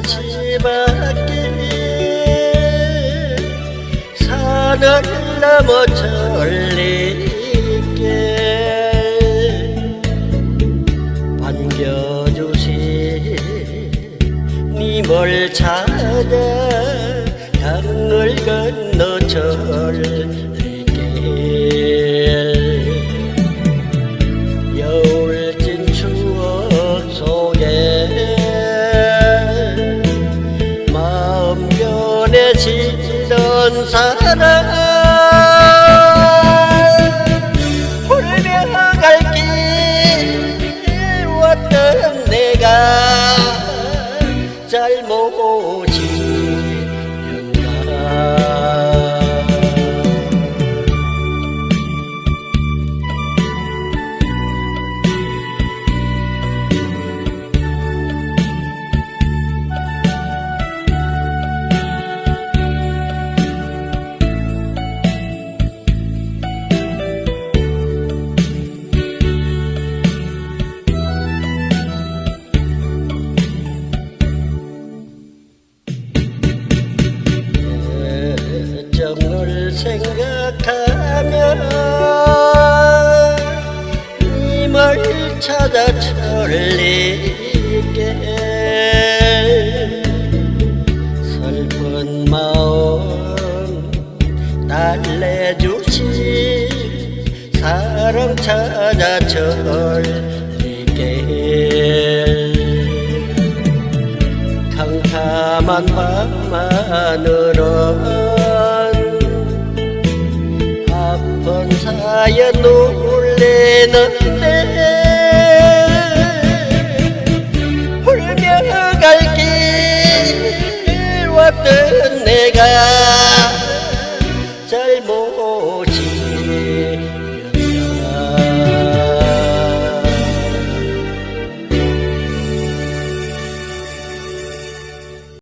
가시밭길에 산을 넘어 천리께 반겨주신 님을 찾아 강을 건너 천리 변해지던 사람 홀며갈 길 왔던 내가 잘못 생각하며 님을 찾아 천리게 슬픈 마음 달래주신 사랑 찾아 천리게 캄캄한 밤하늘은 나야 놀래는데 울며 갈길 왔던 내가 잘못